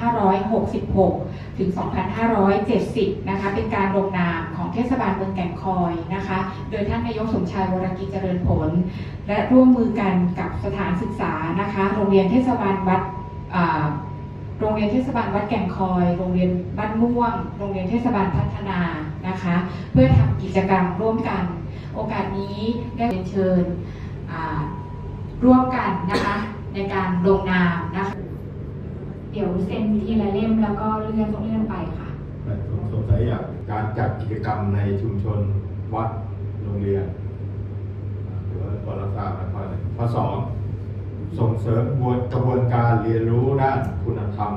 2566 ถึง 2570 นะคะ เป็นการลงนามของเทศบาลเมืองแก่งคอยนะคะ โดยท่านนายกสมชายวรกิจเจริญผล และร่วมมือกันกับสถานศึกษานะคะ โรงเรียนเทศบาลวัดโรงเรียนเทศบาลวัดแก่งคอย โรงเรียนบ้านม่วง โรงเรียนเทศบาลพัฒนา นะคะ เพื่อทำกิจกรรมร่วมกัน โอกาสนี้ได้เรียนเชิญร่วมกันนะคะในการลงนามนะคะ เดี๋ยวเซ็นทีละเล่มแล้วก็เลื่อนเลื่อนไปค่ะผมสงสัยอยากการจัดกิจกรรมในชุมชนวัดโรงเรียนหรือว่าพอเราทราบนะข้อหนึ่งข้อสองส่งเสริมกระบวนกระบวนการเรียนรู้ด้านคุณธรรม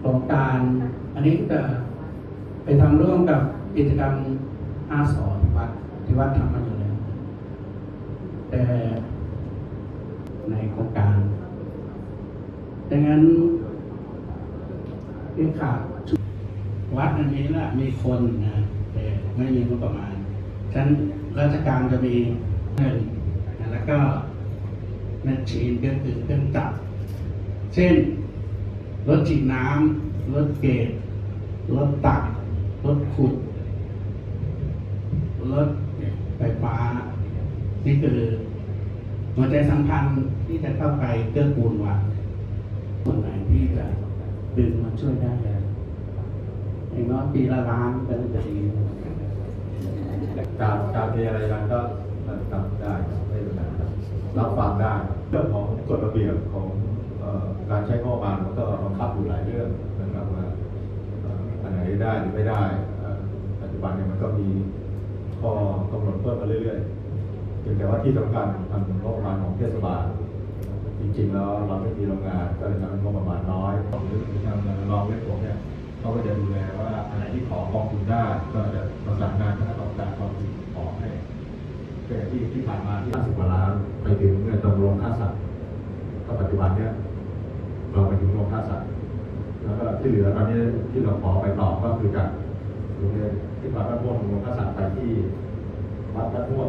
โครงการอันนี้จะไปทำร่วมกับกิจกรรมอาสอที่วัดที่วัดทำมาอยู่แล้วแต่ในโครงการ ดังนั้น ที่ขาดวัดอันนี้ละมีคนนะแต่ไม่มีงบประมาณฉะนั้นราชการจะมีเงินแล้วก็แมชชีนก็คือเครื่องจักรเช่นรถฉีดน้ำรถเกตรถตักรถขุดรถไฟฟ้า นี่คือหัวใจสำคัญที่จะเข้าไปเกื้อกูลวัดส่วนไหนที่จะ ดึงมาช่วยได้อย่างน้อยปีละล้านก็จะดีการการมีอะไรกันก็มันทำได้ไม่เป็นไรครับรับฟังได้เรื่องของกฎระเบียบของการใช้งบประมาณมันก็บังคับอยู่หลายเรื่องนะครับว่าอันไหนได้หรือไม่ได้ปัจจุบันเนี่ยมันก็มีข้อกำหนดเพิ่มมาเรื่อยๆแต่ว่าที่สำคัญทางงบประมาณของเทศบาล ริงๆแล้วเราไม่มีโรงงานก็เลยทำงบประมาณน้อยหรือทางรองเล็กผมเนี่ยเขาก็จะดูแลว่าอันไหนที่ขอกองทุนได้ก็จะประสานงานคณะกรรมการกองทุนขอให้แต่ที่ที่ผ่านมาที่50กว่าล้านไปถึงเงินตำรวจค่าสัตว์ก็ปัจจุบันเนี่ยเราไปถึงโรงค่าสัตว์แล้วก็ที่เหลือตอนนี้ที่เราขอไปต่อก็คือจากโรงเรียนที่วัดบ้านม่วงโรงค่าสัตว์ไปที่วัดบ้านม่วง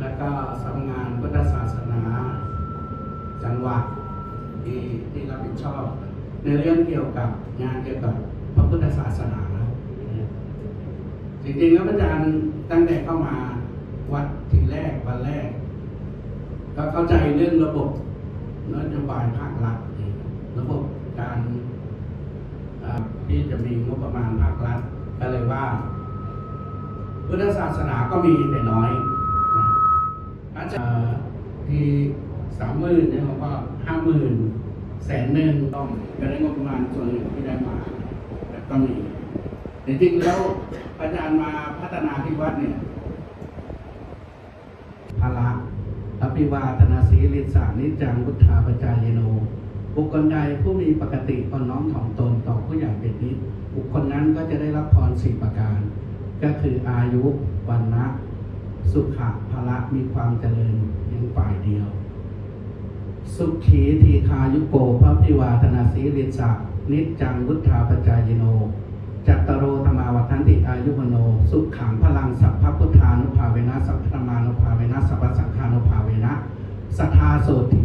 แล้วก็สำนักงานพุทธศาสนา จังหวัดที่ที่รับผิดชอบ ในเรื่องเกี่ยวกับงานเกี่ยวกับพระพุทธศาสนาจริงๆแล้วอาจารย์ตั้งแต่เข้ามาวัดทีแรกวันแรก ก็เข้าใจเรื่องระบบนโยบายภาครัฐระบบการที่จะมีงบประมาณภาครัฐก็เลยว่า พุทธศาสนาก็มีแต่น้อยนะอาจารย์ที่ สามหมื่นเนี่ยเขาก็ห้าหมื่นแสนหนึ่งต้องก็ได้งบประมาณส่วนหนึ่งที่ได้มาแต่ก็มีแต่จริงๆแล้วอาจารย์มาพัฒนาที่วัดเนี่ยภาระอภิวาทนาสีลิสานิจจังพุทธาปจายโน บุคคลใดผู้มีปกติอ่อนน้อมถ่อมตนต่อผู้ใหญ่เป็นนิดบุคคลนั้นก็จะได้รับพรสี่ประการ ก็คืออายุวันนะสุขะภละมีความเจริญเพียงฝ่ายเดียว สุขีทีคายุโกพระพิวาธนาสีริสะนิจจังวุฒาปจายโน จัตตโรธรรมาวัฒนติอายุมโน สุขขังพลังสัพพพุทธานุภาเวนะสัพพธรรมานุภาเวนะสัพพสังฆานุภาเวนะสัทธาโสติ